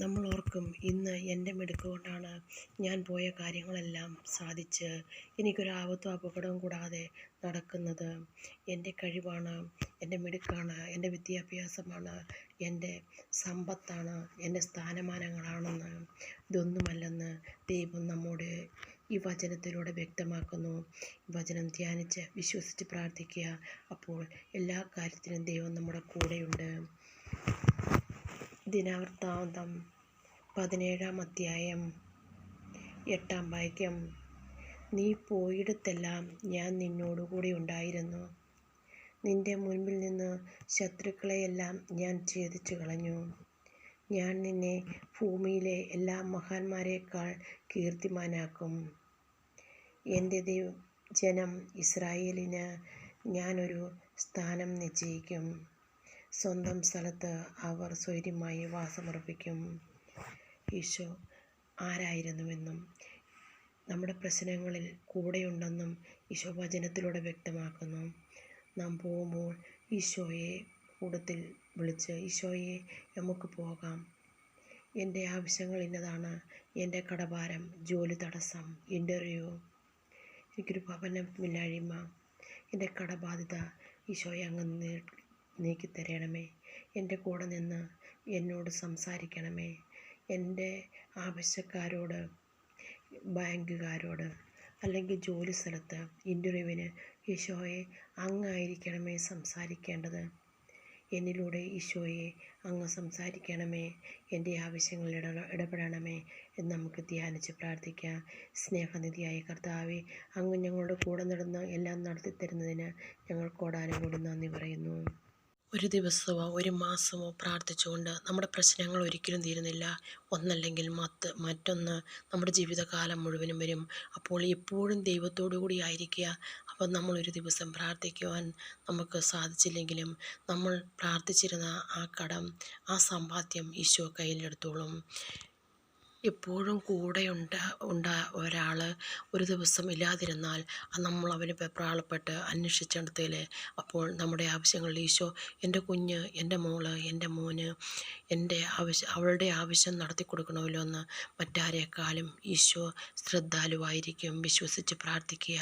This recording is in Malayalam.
നമ്മൾ ഓർക്കും ഇന്ന് എന്റെ മിടുക്ക് കൊണ്ടാണ് ഞാൻ പോയ കാര്യങ്ങളെല്ലാം സാധിച്ച് എനിക്കൊരു ആപത്തും അപകടവും കൂടാതെ നടക്കുന്നത്. എന്റെ കഴിവാണ് എന്റെ മിടുക്കാണ് എന്റെ വിദ്യാഭ്യാസമാണ് എന്റെ സമ്പത്താണ് എന്റെ സ്ഥാനമാനങ്ങളാണെന്ന്. ഇതൊന്നുമല്ലെന്ന് ദൈവം നമ്മോട് ഈ വചനത്തിലൂടെ വ്യക്തമാക്കുന്നു. വചനം ധ്യാനിച്ച് വിശ്വസിച്ച് പ്രാർത്ഥിക്കുക. അപ്പോൾ എല്ലാ കാര്യത്തിനും ദൈവം നമ്മുടെ കൂടെയുണ്ട്. ദിനവൃത്താന്തം പതിനേഴാം അധ്യായം എട്ടാം വാക്യം. നീ പോയിടത്തെല്ലാം ഞാൻ നിന്നോടുകൂടി ഉണ്ടായിരുന്നു. നിന്റെ മുൻപിൽ നിന്ന് ശത്രുക്കളെയെല്ലാം ഞാൻ ഛേദിച്ചു കളഞ്ഞു. ഞാൻ നിന്നെ ഭൂമിയിലെ എല്ലാ മഹാന്മാരെക്കാൾ കീർത്തിമാനാക്കും. എന്റെ ദൈവ ജനം ഇസ്രായേലിന് ഞാനൊരു സ്ഥാനം നിശ്ചയിക്കും. സ്വന്തം സ്ഥലത്ത് അവർ സ്വൈര്യമായി വാസമർപ്പിക്കും. ഈശോ ആരായിരുന്നുവെന്നും നമ്മുടെ പ്രശ്നങ്ങളിൽ കൂടെയുണ്ടെന്നും ഈശോ വചനത്തിലൂടെ വ്യക്തമാക്കുന്നു. നാം പോകുമ്പോൾ ഈശോയെ കൂടത്തിൽ വിളിച്ച് ഈശോയെ നമുക്ക് പോകാം. എന്റെ ആവശ്യങ്ങൾ ഇന്നതാണ്. എന്റെ കടഭാരം ജോലി തടസ്സം ഇന്റർവ്യൂ. എനിക്കൊരു ഭവനമില്ലായ്മ എന്റെ കടബാധ്യത ഈശോയെ അങ്ങ് നീക്കിത്തരണമേ. എന്റെ കൂടെ നിന്ന് എന്നോട് സംസാരിക്കണമേ. എന്റെ ആവശ്യക്കാരോട് ബാങ്കുകാരോട് അല്ലെങ്കിൽ ജോലി സ്ഥലത്ത് ഇന്റർവ്യൂവിന് ഈശോയെ അങ്ങായിരിക്കണമേ സംസാരിക്കേണ്ടത്. എന്നിലൂടെ ഈശോയെ അങ്ങ് സംസാരിക്കണമേ. എന്റെ ആവശ്യങ്ങളിൽ ഇട ഇടപെടണമേ എന്ന് നമുക്ക് ധ്യാനിച്ച് പ്രാർത്ഥിക്കാം. സ്നേഹനിധിയായ കർത്താവെ അങ്ങ് ഞങ്ങളുടെ കൂടെ നടന്ന് എല്ലാം നടത്തി തരുന്നതിന് ഞങ്ങൾ കോടാനും കൂടി നന്ദി പറയുന്നു. ഒരു ദിവസമോ ഒരു മാസമോ പ്രാർത്ഥിച്ചുകൊണ്ട് നമ്മുടെ പ്രശ്നങ്ങൾ ഒരിക്കലും തീരുന്നില്ല. ഒന്നല്ലെങ്കിൽ മറ്റ് മറ്റൊന്ന് നമ്മുടെ ജീവിതകാലം മുഴുവനും വരും. അപ്പോൾ എപ്പോഴും ദൈവത്തോടു കൂടി ആയിരിക്കുക. അപ്പം നമ്മൾ ഒരു ദിവസം പ്രാർത്ഥിക്കുവാൻ നമുക്ക് സാധിച്ചില്ലെങ്കിലും നമ്മൾ പ്രാർത്ഥിച്ചിരുന്ന ആ കടം ആ സമ്പാദ്യം ഈശോ കയ്യിലെടുത്തോളും. എപ്പോഴും കൂടെ ഉണ്ട് ഒരാൾ ഒരു ദിവസം ഇല്ലാതിരുന്നാൽ നമ്മൾ അവന് വെപ്രാളപ്പെട്ട് അന്വേഷിച്ചെടുത്തേൽ അപ്പോൾ നമ്മുടെ ആവശ്യങ്ങൾ ഈശോ എന്റെ കുഞ്ഞ് എന്റെ മോൾ എന്റെ മോന് എന്റെ ആവശ്യം അവളുടെ ആവശ്യം നടത്തി കൊടുക്കണമല്ലോ എന്ന് മറ്റാരേക്കാളും ഈശോ ശ്രദ്ധാലുവായിരിക്കും. വിശ്വസിച്ച് പ്രാർത്ഥിക്കുക.